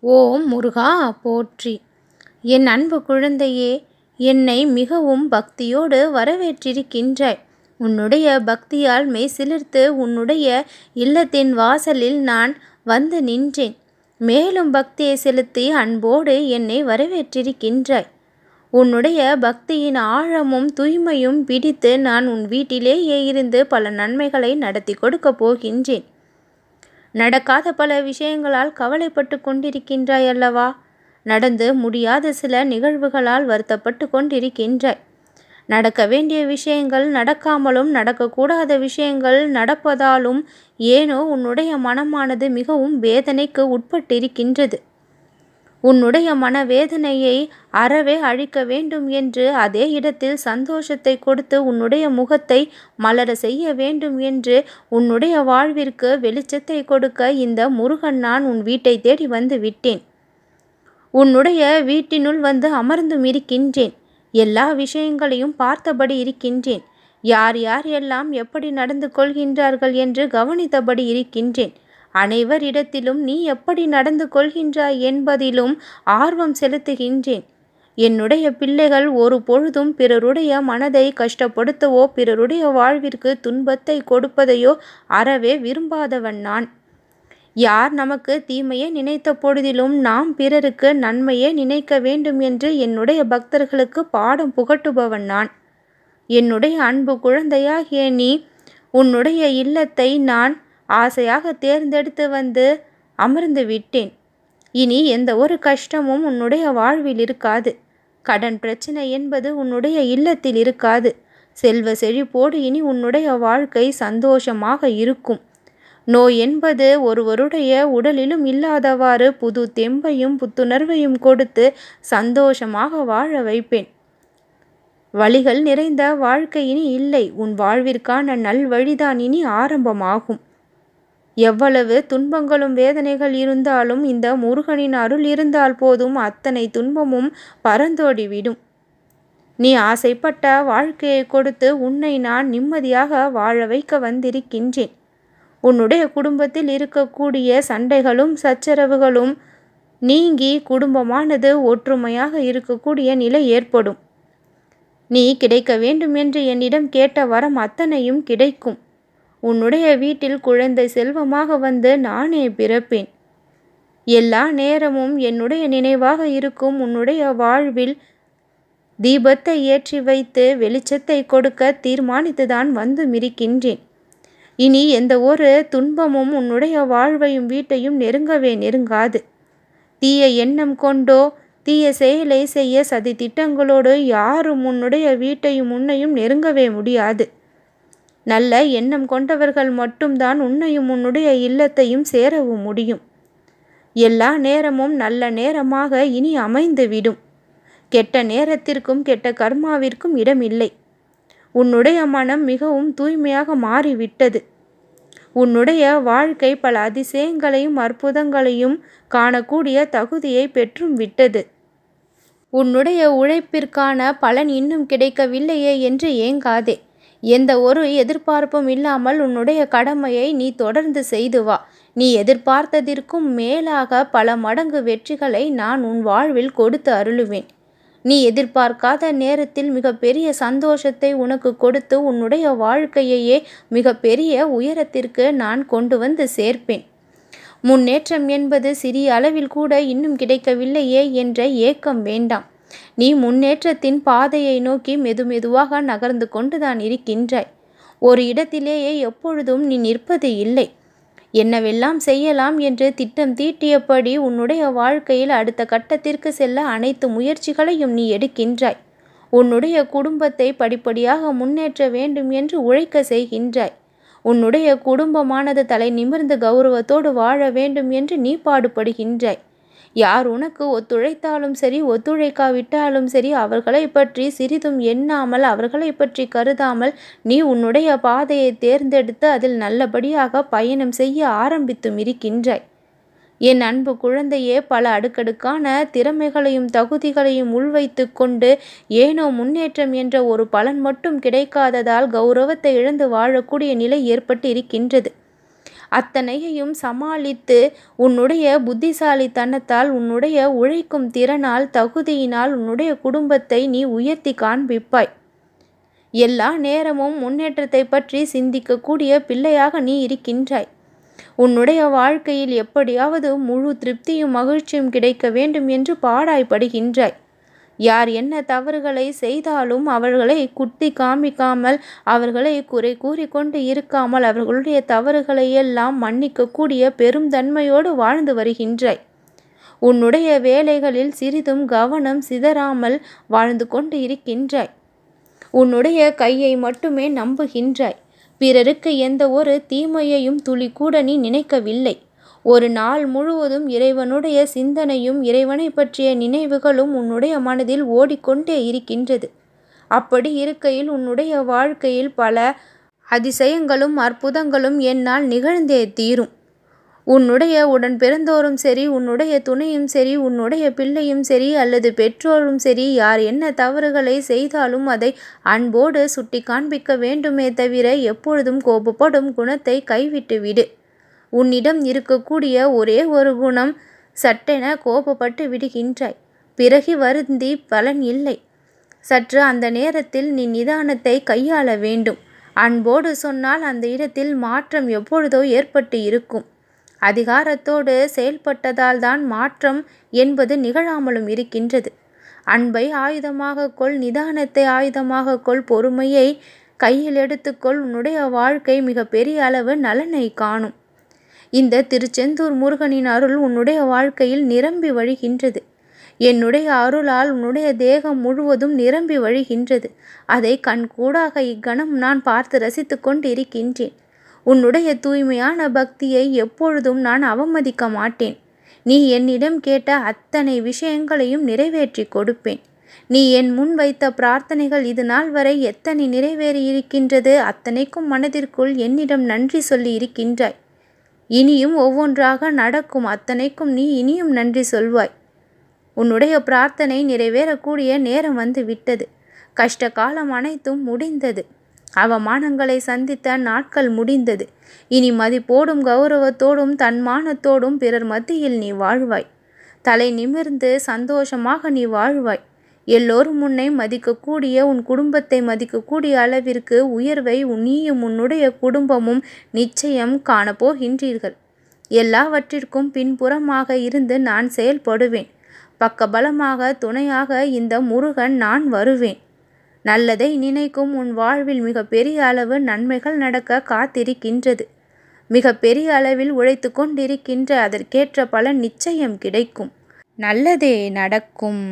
ஓம் முருகா போற்றி. என் அன்பு குழந்தையே என்னை மிகவும் பக்தியோடு வரவேற்றிருக்கின்றாய். உன்னுடைய பக்தியால் மெய் சிலிர்த்து உன்னுடைய இல்லத்தின் வாசலில் நான் வந்து நின்றேன். மேலும் பக்தியை செலுத்தி அன்போடு என்னை வரவேற்றிருக்கின்றாய். உன்னுடைய பக்தியின் ஆழமும் தூய்மையும் பிடித்து நான் உன் வீட்டிலேயே இருந்து பல நன்மைகளை நடத்தி கொடுக்கப் போகின்றேன். நடக்காத பல விஷயங்களால் கவலைப்பட்டு கொண்டிருக்கின்றாய் அல்லவா? நடந்து முடியாத சில நிகழ்வுகளால் வருத்தப்பட்டு கொண்டிருக்கின்றாய். நடக்க வேண்டிய விஷயங்கள் நடக்காமலும் நடக்கக்கூடாத விஷயங்கள் நடப்பதாலும் ஏனோ உன்னுடைய மனமானது மிகவும் வேதனைக்கு உட்பட்டிருக்கின்றது. உன்னுடைய மனவேதனையை அறவே அழிக்க வேண்டும் என்று அதே இடத்தில் சந்தோஷத்தை கொடுத்து உன்னுடைய முகத்தை மலர செய்ய வேண்டும் என்று உன்னுடைய வாழ்விற்கு வெளிச்சத்தை கொடுக்க இந்த முருகன் நான் உன் வீட்டை தேடி வந்து விட்டேன். உன்னுடைய வீட்டினுள் வந்து அமர்ந்தும் இருக்கின்றேன். எல்லா விஷயங்களையும் பார்த்தபடி இருக்கின்றேன். யார் யார் எல்லாம் எப்படி நடந்து கொள்கின்றார்கள் என்று கவனித்தபடி இருக்கின்றேன். அனைவரிடத்திலும் நீ எப்படி நடந்து கொள்கின்றாய் என்பதிலும் ஆர்வம் செலுத்துகின்றேன். என்னுடைய பிள்ளைகள் ஒரு பொழுதும் பிறருடைய மனதை கஷ்டப்படுத்தவோ பிறருடைய வாழ்விற்கு துன்பத்தை கொடுப்பதையோ அறவே விரும்பாதவன் நான். யார் நமக்கு தீமையை நினைத்த பொழுதிலும் நாம் பிறருக்கு நன்மையே நினைக்க வேண்டும் என்று என்னுடைய பக்தர்களுக்கு பாடம் புகட்டுபவன் நான். என்னுடைய அன்பு குழந்தையாகிய நீ உன்னுடைய இல்லத்தை நான் ஆசையாக தேர்ந்தெடுத்து வந்து அமர்ந்து விட்டேன். இனி எந்த ஒரு கஷ்டமும் உன்னுடைய வாழ்வில் இருக்காது. கடன் பிரச்சனை என்பது உன்னுடைய இல்லத்தில் இருக்காது. செல்வ செழிப்போடு இனி உன்னுடைய வாழ்க்கை சந்தோஷமாக இருக்கும். நோய் என்பது ஒருவருடைய உடலிலும் இல்லாதவாறு புது தெம்பையும் புத்துணர்வையும் கொடுத்து சந்தோஷமாக வாழ வைப்பேன். வழிகள் நிறைந்த வாழ்க்கை இனி இல்லை. உன் வாழ்விற்கான நல்வழிதான் இனி ஆரம்பமாகும். எவ்வளவு துன்பங்களும் வேதனைகள் இருந்தாலும் இந்த முருகனின் அருள் இருந்தால் போதும் அத்தனை துன்பமும் பறந்தோடிவிடும் நீ ஆசைப்பட்ட வாழ்க்கையை கொடுத்து உன்னை நான் நிம்மதியாக வாழ வைக்க வந்திருக்கின்றேன். உன்னுடைய குடும்பத்தில் இருக்கக்கூடிய சண்டைகளும் சச்சரவுகளும் நீங்கி குடும்பமானது ஒற்றுமையாக இருக்கக்கூடிய நிலை ஏற்படும். நீ கிடைக்க வேண்டும் என்று என்னிடம் கேட்ட வரம் அத்தனையும் கிடைக்கும். உன்னுடைய வீட்டில் குழந்தை செல்வமாக வந்து நானே பிறப்பேன். எல்லா நேரமும் என்னுடைய நினைவாக இருக்கும் உன்னுடைய வாழ்வில் தீபத்தை ஏற்றி வைத்து வெளிச்சத்தை கொடுக்க தீர்மானித்துதான் வந்து மிரிக்கின்றேன். இனி எந்த ஒரு துன்பமும் உன்னுடைய வாழ்வையும் வீட்டையும் நெருங்கவே நெருங்காது. தீய எண்ணம் கொண்டோ தீய செயலை செய்ய சதி திட்டங்களோடு யாரும் உன்னுடைய வீட்டையும் உன்னையும் நெருங்கவே முடியாது. நல்ல எண்ணம் கொண்டவர்கள் மட்டும்தான் உன்னையும் உன்னுடைய இல்லத்தையும் சேரவும் முடியும். எல்லா நேரமும் நல்ல நேரமாக இனி அமைந்துவிடும். கெட்ட நேரத்திற்கும் கெட்ட கர்மாவிற்கும் இடமில்லை. உன்னுடைய மனம் மிகவும் தூய்மையாக மாறிவிட்டது. உன்னுடைய வாழ்க்கை பல அதிசயங்களையும் அற்புதங்களையும் காணக்கூடிய தகுதியை பெற்றும் விட்டது. உன்னுடைய உழைப்பிற்கான பலன் இன்னும் கிடைக்கவில்லையே என்று ஏங்காதே. எந்த ஒரு எதிர்பார்ப்பும் இல்லாமல் உன்னுடைய கடமையை நீ தொடர்ந்து செய்து வா. நீ எதிர்பார்த்ததற்கும் மேலாக பல மடங்கு வெற்றிகளை நான் உன் வாழ்வில் கொடுத்து அருளுவேன். நீ எதிர்பார்க்காத நேரத்தில் மிகப்பெரிய சந்தோஷத்தை உனக்கு கொடுத்து உன்னுடைய வாழ்க்கையையே மிகப்பெரிய உயரத்திற்கு நான் கொண்டு வந்து சேர்ப்பேன். முன்னேற்றம் என்பது சிறிய அளவில் கூட இன்னும் கிடைக்கவில்லையே என்ற ஏக்கம் வேண்டாம். நீ முன்னேற்றத்தின் பாதையை நோக்கி மெதுமெதுவாக நகர்ந்து கொண்டுதான் இருக்கின்றாய். ஒரு இடத்திலேயே எப்பொழுதும் நீ நிற்பது இல்லை. என்னவெல்லாம் செய்யலாம் என்று திட்டம் தீட்டியபடி உன்னுடைய வாழ்க்கையில் அடுத்த கட்டத்திற்கு செல்ல அனைத்து முயற்சிகளையும் நீ எடுக்கின்றாய். உன்னுடைய குடும்பத்தை படிப்படியாக முன்னேற்ற வேண்டும் என்று உழைக்க செய்கின்றாய். உன்னுடைய குடும்பமானது தலை நிமிர்ந்து கௌரவத்தோடு வாழ வேண்டும் என்று நீ பாடுபடுகின்றாய். யார் உனக்கு ஒத்துழைத்தாலும் சரி ஒத்துழைக்காவிட்டாலும் சரி அவர்களை பற்றி சிறிதும் எண்ணாமல் அவர்களை பற்றி கருதாமல் நீ உன்னுடைய பாதையை தேர்ந்தெடுத்து அதில் நல்லபடியாக பயணம் செய்ய ஆரம்பித்தும் இருக்கின்றாய். என் அன்பு குழந்தையே பல அடுக்கடுக்கான திறமைகளையும் தகுதிகளையும் உள்வைத்து கொண்டு ஏனோ முன்னேற்றம் என்ற ஒரு பலன் மட்டும் கிடைக்காததால் கௌரவத்தை இழந்து வாழக்கூடிய நிலை ஏற்பட்டு இருக்கின்றது. அத்தனையையும் சமாளித்து உன்னுடைய புத்திசாலித்தனத்தால் உன்னுடைய உழைக்கும் திறனால் தகுதியினால் உன்னுடைய குடும்பத்தை நீ உயர்த்தி காண்பிப்பாய். எல்லா நேரமும் முன்னேற்றத்தை பற்றி சிந்திக்கக்கூடிய பிள்ளையாக நீ இருக்கின்றாய். உன்னுடைய வாழ்க்கையில் எப்படியாவது முழு திருப்தியும் மகிழ்ச்சியும் கிடைக்க வேண்டும் என்று பாடாய்படுகின்றாய் யார் என்ன தவறுகளை செய்தாலும் அவர்களை குத்தி காமிக்காமல் அவர்களை குறை கூறிக்கொண்டு இருக்காமல் அவர்களுடைய தவறுகளை எல்லாம் மன்னிக்கக்கூடிய பெரும் தன்மையோடு வாழ்ந்து வருகின்றாய். உன்னுடைய வேலைகளில் சிறிதும் கவனம் சிதறாமல் வாழ்ந்து கொண்டு இருக்கின்றாய். உன்னுடைய கையை மட்டுமே நம்புகின்றாய். பிறருக்கு எந்த ஒரு தீமையையும் துளி கூட நீ நினைக்கவில்லை. ஒரு நாள் முழுவதும் இறைவனுடைய சிந்தனையும் இறைவனை பற்றிய நினைவுகளும் உன்னுடைய மனதில் ஓடிக்கொண்டே இருக்கின்றது. அப்படி இருக்கையில் உன்னுடைய வாழ்க்கையில் பல அதிசயங்களும் அற்புதங்களும் என்னால் நிகழ்ந்தே தீரும். உன்னுடைய உடன் பிறந்தோரும் சரி உன்னுடைய துணையும் சரி உன்னுடைய பிள்ளையும் சரி அல்லது பெற்றோரும் சரி யார் என்ன தவறுகளை செய்தாலும் அதை அன்போடு சுட்டி காண்பிக்க வேண்டுமே தவிர எப்பொழுதும் கோபப்படும் குணத்தை கைவிட்டு விடு உன்னிடம் இருக்கக்கூடிய ஒரே ஒரு குணம் சட்டென கோபப்பட்டு விடுகின்றாய். பிறகு வருந்தி பலன் இல்லை. சற்று அந்த நேரத்தில் நீ நிதானத்தை கையாள வேண்டும். அன்போடு சொன்னால் அந்த இடத்தில் மாற்றம் எப்பொழுதோ ஏற்பட்டு இருக்கும். அதிகாரத்தோடு செயல்பட்டதால் தான் மாற்றம் என்பது நிகழாமலும் இருக்கின்றது. அன்பை ஆயுதமாக கொள் நிதானத்தை ஆயுதமாக கொள் பொறுமையை கையில் எடுத்துக்கொள் உன்னுடைய வாழ்க்கை மிக பெரிய அளவு நலனை காணும். இந்த திருச்செந்தூர் முருகனின் அருள் உன்னுடைய வாழ்க்கையில் நிரம்பி வழிகின்றது. என்னுடைய அருளால் உன்னுடைய தேகம் முழுவதும் நிரம்பி வழிகின்றது. அதை கண்கூடாக இக்கணம் நான் பார்த்து ரசித்து கொண்டிருக்கின்றேன். உன்னுடைய தூய்மையான பக்தியை எப்பொழுதும் நான் அவமதிக்க மாட்டேன். நீ என்னிடம் கேட்ட அத்தனை விஷயங்களையும் நிறைவேற்றி கொடுப்பேன். நீ என் முன் வைத்த பிரார்த்தனைகள் இது நாள் வரை எத்தனை நிறைவேறி இருக்கின்றது அத்தனைக்கும் மனதிற்குள் என்னிடம் நன்றி சொல்லி இருக்கின்றாய். இனியும் ஒவ்வொன்றாக நடக்கும் அத்தனைக்கும் நீ இனியும் நன்றி சொல்வாய். உன்னுடைய பிரார்த்தனை நிறைவேறக்கூடிய நேரம் வந்து விட்டது. கஷ்ட காலம் அனைத்தும் முடிந்தது. அவமானங்களை சந்தித்த நாட்கள் முடிந்தது. இனி மதிப்போடும் கௌரவத்தோடும் தன்மானத்தோடும் பிறர் மத்தியில் நீ வாழ்வாய். தலை நிமிர்ந்து சந்தோஷமாக நீ வாழ்வாய். எல்லோரும் உன்னை மதிக்கக்கூடிய உன் குடும்பத்தை மதிக்கக்கூடிய அளவிற்கு உயர்வை நீயும் உன்னுடைய குடும்பமும் நிச்சயம் காணப்போகின்றீர்கள். எல்லாவற்றிற்கும் பின்புறமாக இருந்து நான் செயல்படுவேன். பக்கபலமாக துணையாக இந்த முருகன் நான் வருவேன். நல்லதை நினைக்கும் உன் வாழ்வில் மிகப்பெரிய அளவு நன்மைகள் நடக்க காத்திருக்கின்றது. மிகப்பெரிய அளவில் உழைத்து கொண்டிருக்கின்ற அதற்கேற்ற பலன் நிச்சயம் கிடைக்கும். நல்லதே நடக்கும்.